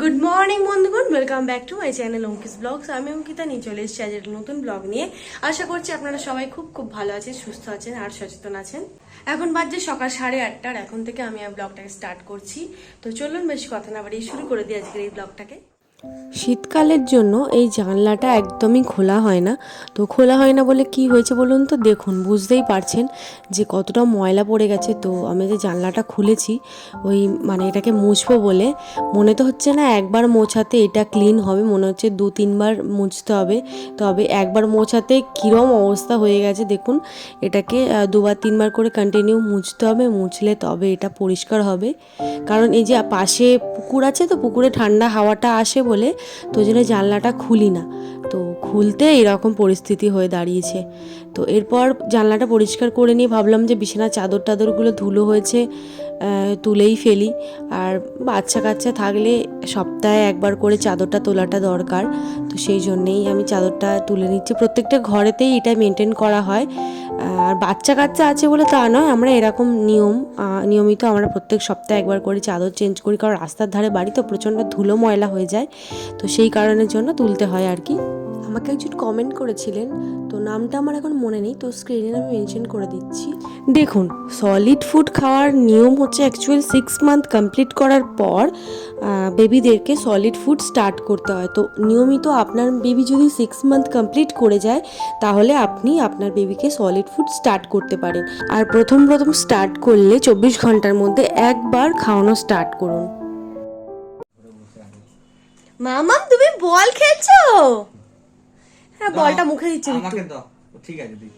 Good morning বন্ধুগণ। Welcome back to my channel Ankis blogs আমি অঙ্কিতা, নিয়ে চলে এসেছি আজ একটা নতুন ব্লগ নিয়ে। আশা করছি আপনারা সবাই খুব খুব ভালো আছেন, সুস্থ আছেন আর সচেতন আছেন। এখন বাজছে সকাল সাড়ে আটটার। এখন থেকে আমি ব্লগটাকে স্টার্ট করছি। তো চলুন, বেশি কথা না বাড়িয়ে শুরু করে দিই আজকের এই ব্লগটাকে শীতকালের জন্য এই জানলাটা একদমই খোলা হয় না। তো খোলা হয় না বলে কি হয়েছে বলুন তো? দেখুন, বুঝতেই পারছেন যে কতটা ময়লা পড়ে গেছে। তো আমি যে জানলাটা খুলেছি, ওই মানে এটাকে মুছবো বলে, মনে তো হচ্ছে না একবার মোছাতে এটা ক্লিন হবে, মনে হচ্ছে দু তিনবার মুছতে হবে। তবে একবার মোছাতে কীরম অবস্থা হয়ে গেছে দেখুন, এটাকে দুবার তিনবার করে কন্টিনিউ মুছতে হবে, মুছলে তবে এটা পরিষ্কার হবে। কারণ এই যে পাশে পুকুর আছে তো, পুকুরে ঠান্ডা হাওয়াটা আসে বলে তো ওই জন্য জানলাটা খুলি না। তো খুলতে এরকম পরিস্থিতি হয়ে দাঁড়িয়েছে। তো এরপর জানলাটা পরিষ্কার করে নিয়ে ভাবলাম যে বিছানার চাদর টাদরগুলো ধুলো হয়েছে তুলেই ফেলি। আর বাচ্চা কাচ্চা থাকলে সপ্তাহে একবার করে চাদরটা তোলাটা দরকার। তো সেই জন্যেই আমি চাদরটা তুলে নিচ্ছি। প্রত্যেকটা ঘরেতেই এটা মেনটেন করা হয়। আর বাচ্চা কাচ্চা আছে বলে তা নয়, আমরা এরকম নিয়ম নিয়মিত আমরা প্রত্যেক সপ্তাহে একবার করে চাদর চেঞ্জ করি। কারণ রাস্তার ধারে বাড়ি তো প্রচণ্ড ধুলো ময়লা হয়ে যায়। তো সেই কারণের জন্য তুলতে হয় আর কি। আমাকে একজন কমেন্ট করেছিলেন, তো নামটা আমার এখন মনে নেই, তো স্ক্রিনে আমি মেনশন করে দিচ্ছি। দেখুন সলিড ফুড খাওয়ার নিয়ম হচ্ছে অ্যাকচুয়াল সিক্স মান্থ কমপ্লিট করার পর বেবিদেরকে সলিড ফুড স্টার্ট করতে হয়। তো নিয়মিত আপনার বেবি যদি সিক্স মান্থ কমপ্লিট করে যায়, তাহলে আপনি আপনার বেবিকে সলিড ফুড স্টার্ট করতে পারেন। আর প্রথম প্রথম স্টার্ট করলে চব্বিশ ঘণ্টার মধ্যে একবার খাওয়ানো স্টার্ট করুন। মামাম, তুমি বল খেলছো? হ্যাঁ বলটা মুখে দিচ্ছি আমাকে দাও। ঠিক আছে দিই।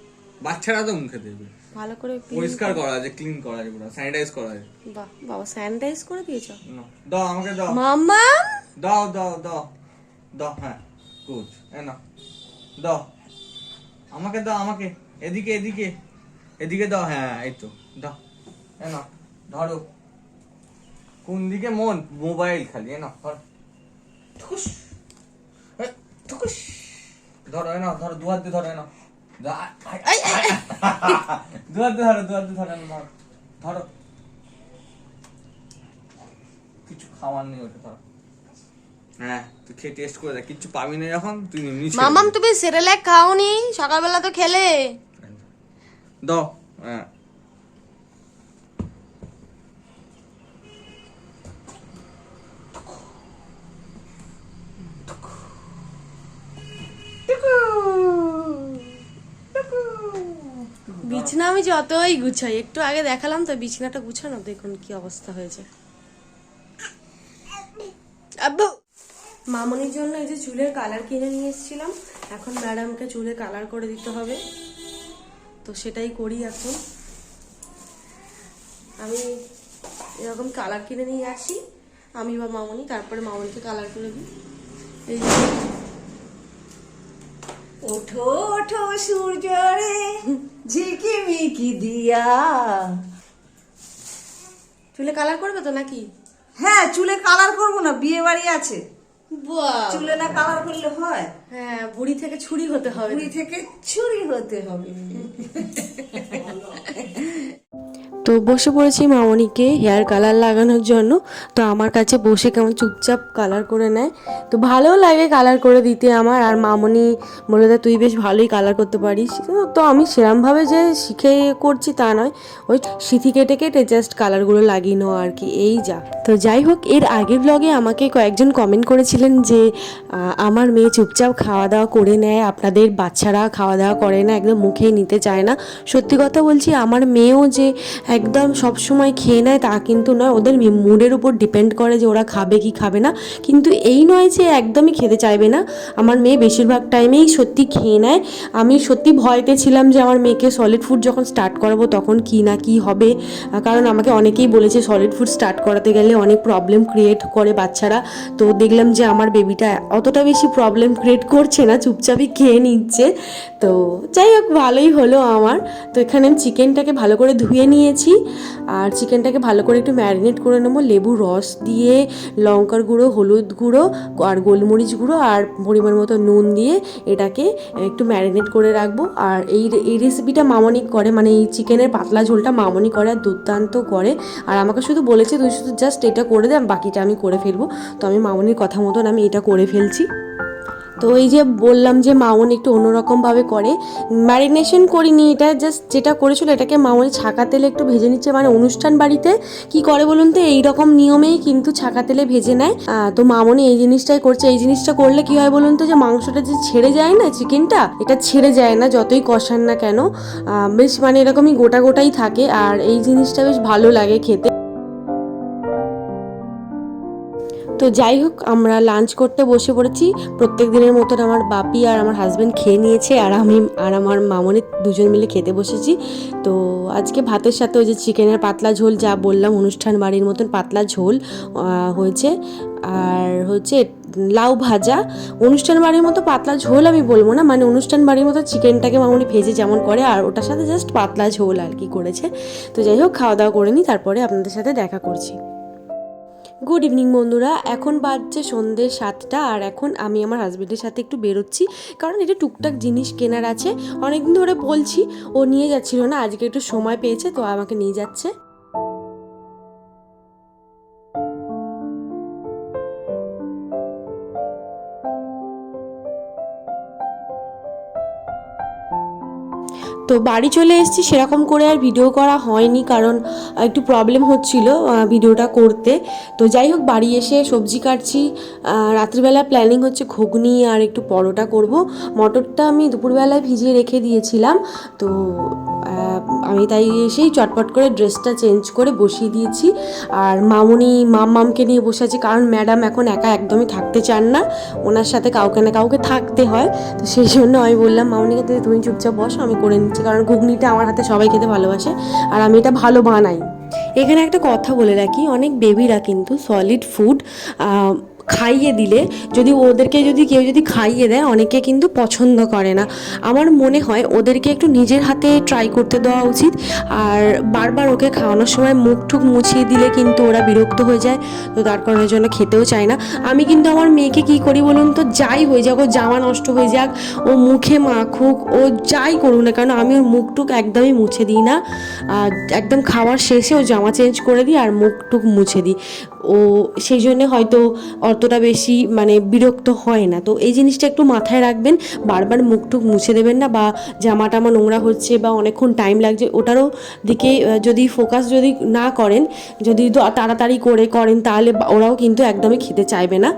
বাচ্চারা তো মুখে দেবে। ভালো করে পরিষ্কার করা আছে ক্লিন করা আছে পুরো স্যানিটাইজ করা আছে। বাহ বাবা স্যানিটাইজ করে দিয়েছ? দাও আমাকে দাও। মামাম দাও দাও দাও। দাও হ্যাঁ গুড না দাও। আমাকে দাও আমাকে। এদিকে এদিকে। এদিকে দাও হ্যাঁ এই তো দাও। না ধরো। কোন দিকে মন? মোবাইল খালি না ধরো। ঠুকুস ধরো না ধরো দু হাত দিয়ে ধরো না দা- আই, আই, আই, আই। দু হাত দিয়ে ধরো দু হাত দিয়ে ধরো না, ধরো। ধরো। কিছু খাওয়ার নেই ওটা ধরো। হ্যাঁ তুই খেয়ে টেস্ট করে দেখ কিচ্ছু পাবি না যখন তুই এমনি মামাম তুমি সেরেলাক খাওনি? সকালবেলা তো খেলে। দাও হ্যাঁ। বিছনা আমি যতই গুছাই, একটু আগে দেখালাম তো বিছনাটা গুছানো, দেখুন কি অবস্থা হয়েছে। মামনির জন্য এই যে চুলের কালার কিনে নিয়ে এসেছিলাম, এখন ম্যাডামকে চুলে কালার করে দিতে হবে। তো সেটাই করি এখন। আমি এরকম কালার কিনে নিয়ে আসি, আমি বা মামনি, তারপরে মামনিকে কালার করে দিই। এই ওঠো ওঠো সূর্য রে। ঝিকিমিকি দিয়া। চুলে কালার করবে তো নাকি? হ্যাঁ চুলে কালার করব না বিয়ে বাড়ি আছে। চুলে না কালার করলে হয়? হ্যাঁ বুড়ি থেকে ছুরি হতে হবে। বুড়ি থেকে ছুরি হতে হবে। তো বসে পড়েছি মামনিকে হেয়ার কালার লাগানোর জন্য। তো আমার কাছে বসে কেমন চুপচাপ কালার করে নেয়। তো ভালোও লাগে কালার করে দিতে আমার। আর মামনি বলে দেয়, তুই বেশ ভালোই কালার করতে পারিস। তো- আমি সেরমভাবে যে শিখে করছি তা নয়। ওই সিথি কেটে কেটে জাস্ট কালারগুলো লাগিয়ে নেওয়া আর কি। এই যা। তো যাই হোক, এর আগের ব্লগে আমাকে কয়েকজন কমেন্ট করেছিলেন যে আমার মেয়ে চুপচাপ খাওয়া দাওয়া করে নেয়। আপনাদের বাচ্চারা খাওয়া দাওয়া করে না, একদম মুখেই নিতে চায় না। সত্যি কথা বলছি, আমার মেয়েও যে একদম সব সময় খেয়ে নেয়, তা কিন্তু নয়। ওদের মুডের উপর ডিপেন্ড করে যে ওরা খাবে কি খাবে না। কিন্তু এই নয় যে একদমই খেতে চাইবে না। আমার মেয়ে বেশিরভাগ টাইমেই সত্যি খেয়ে নেয়। আমি সত্যি ভয়তে ছিলাম যে আমার মেয়েকে সলিড ফুড যখন স্টার্ট করাবো তখন কি না কি হবে। কারণ আমাকে অনেকেই বলেছে সলিড ফুড স্টার্ট করাতে গেলে অনেক প্রবলেম ক্রিয়েট করে বাচ্চারা। তো দেখলাম যে আমার বেবিটা অতটা বেশি প্রবলেম ক্রিয়েট করছে না, চুপচাপই খেয়ে নিচ্ছে। তো যাই হোক, ভালোই হলো আমার। তো এখানে চিকেনটাকে ভালো করে ধুয়ে নিয়েছি। নিচ্ছি আর চিকেনটাকে ভালো করে একটু ম্যারিনেট করে নেব। লেবু রস দিয়ে, লঙ্কার গুঁড়ো, হলুদ গুঁড়ো আর গোলমরিচ গুঁড়ো আর পরিমাণ মতো নুন দিয়ে এটাকে একটু ম্যারিনেট করে রাখব। আর এই এই রেসিপিটা মামনি করে মানে এই চিকেনের পাতলা ঝোলটা মামনি করে আর দুর্দান্ত করে। আর আমাকে শুধু বলেছে, তুই শুধু জাস্ট এটা করে দে, বাকিটা আমি করে ফেলব। তো আমি মামনির কথা মতন আমি এটা করে ফেলছি। তো এই যে বললাম যে মামন একটু অন্যরকমভাবে করে ম্যারিনেশন করিনি, এটা জাস্ট যেটা করেছিল এটাকে মামনি ছাকা তেলে একটু ভেজে নিচ্ছে। মানে অনুষ্ঠান বাড়িতে কি করে বলুন তো, এই রকম নিয়মেই কিন্তু ছাকা তেলে ভেজে নেয়। তো মামনি এই জিনিসটাই করছে। এই জিনিসটা করলে কি হয় বলুন তো, যে মাংসটা যে ছেড়ে যায় না চিকেনটা এটা ছেড়ে যায় না, যতই কষান না কেন। বেশ মানে এরকমই গোটা গোটাই থাকে। আর এই জিনিসটা বেশ ভালো লাগে খেতে। তো যাই হোক, আমরা লাঞ্চ করতে বসে পড়েছি। প্রত্যেক দিনের মতন আমার বাপি আর আমার হাজব্যান্ড খেয়ে নিয়েছে আর আমি আর আমার মামনি দুজন মিলে খেতে বসেছি। তো আজকে ভাতের সাথে ওই যে চিকেনের পাতলা ঝোল যা বললাম, অনুষ্ঠান বাড়ির মতন পাতলা ঝোল হয়েছে। আর হচ্ছে লাউ ভাজা। অনুষ্ঠান বাড়ির মতো পাতলা ঝোল আমি বলব না মানে অনুষ্ঠান বাড়ির মতো চিকেনটাকে মামনি ভেজে যেমন করে, আর ওটার সাথে জাস্ট পাতলা ঝোল আর কি করেছে। তো যাই হোক, খাওয়া দাওয়া করে নিই, তারপরে আপনাদের সাথে দেখা করছি। গুড ইভিনিং বন্ধুরা। এখন বাজছে সন্ধ্যে সাতটা, আর এখন আমি আমার হাজব্যান্ডের সাথে একটু বেরোচ্ছি। কারণ এটা টুকটাক জিনিস কেনার আছে। অনেকদিন ধরে বলছি, ও নিয়ে যাচ্ছিল না, আজকে একটু সময় পেয়েছে, তো আমাকে নিয়ে যাচ্ছে। তো বাড়ি চলে এসেছি, সেরকম করে আর ভিডিও করা হয়নি কারণ একটু প্রবলেম হচ্ছিল ভিডিওটা করতে। তো যাই হোক, বাড়ি এসে সবজি কাটছি রাত্রিবেলা প্ল্যানিং হচ্ছে ঘুগনি আর একটু পরোটা করব। মটরটা আমি দুপুরবেলায় ভিজিয়ে রেখে দিয়েছিলাম, তো আমি তাই এসেই চটপট করে ড্রেসটা চেঞ্জ করে বসিয়ে দিয়েছি। আর মামুনি মাম মামকে নিয়ে বসে আছে কারণ ম্যাডাম এখন একা একদমই থাকতে চান না। ওনার সাথে কাউকে না কাউকে থাকতে হয়। তো সেই জন্য আমি বললাম মামনিকে "দিদি, তুমি চুপচাপ বসো আমি করে নিচ্ছি। কারণ ঘুগনিটা আমার হাতে সবাই খেতে ভালোবাসে আর আমি এটা ভালো বানাই। এখানে একটা কথা বলে রাখি অনেক বেবিরা কিন্তু সলিড ফুড খাইয়ে দিলে যদি ওদেরকে যদি কেউ যদি খাইয়ে দেয়, অনেকে কিন্তু পছন্দ করে না। আমার মনে হয় ওদেরকে একটু নিজের হাতে ট্রাই করতে দেওয়া উচিত। আর বারবার ওকে খাওয়ানোর সময় মুখ টুক মুছিয়ে দিলে কিন্তু ওরা বিরক্ত হয়ে যায়। তো তার কারণের জন্য খেতেও চায় না। আমি কিন্তু আমার মেয়েকে কি করি বলুন তো? যাই হয়ে যাক ও জামা নষ্ট হয়ে যাক, ও মুখে মাখুক, ও যাই করুক না কারণ আমি ওর মুখ টুক একদমই মুছে দিই না। আর একদম খাওয়ার শেষে ও জামা চেঞ্জ করে দিই আর মুখ টুক মুছে দিই। ও সেই জন্যে হয়তো অতটা বেশি মানে বিরক্ত হয় না। তো এই জিনিসটা একটু মাথায় রাখবেন, বারবার মুখ টুক মুছে দেবেন না বা জামা টামা নোংরা হচ্ছে বা অনেকক্ষণ টাইম লাগছে, ওটারও দিকে যদি ফোকাস যদি না করেন, যদি তাড়াতাড়ি করে করেন তাহলে ওরাও কিন্তু একদমই খেতে চাইবে না।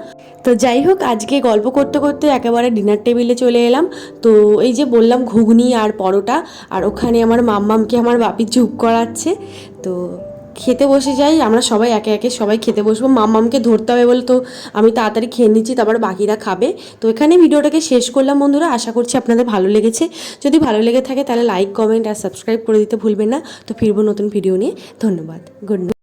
তো যাই হোক, আজকে গল্প করতে করতে একেবারে ডিনার টেবিলে চলে এলাম। তো এই যে বললাম ঘুগনি আর পরোটা, আর ওখানে আমার মাম্মামকে আমার বাপি চুপ করাচ্ছে। তো খেতে বসে যাই, আমরা সবাই একে একে সবাই খেতে বসবো। মাম্মামকে ধরতে হবে বলে তো আমি তাড়াতাড়ি খেয়ে নিচ্ছি, তারপর বাকিরা খাবে। তো এখানে ভিডিওটাকে শেষ করলাম বন্ধুরা, আশা করছি আপনাদের ভালো লেগেছে। যদি ভালো লেগে থাকে তাহলে লাইক কমেন্ট আর সাবস্ক্রাইব করে দিতে ভুলবেন না। তো ফিরবো নতুন ভিডিও নিয়ে। ধন্যবাদ। গুড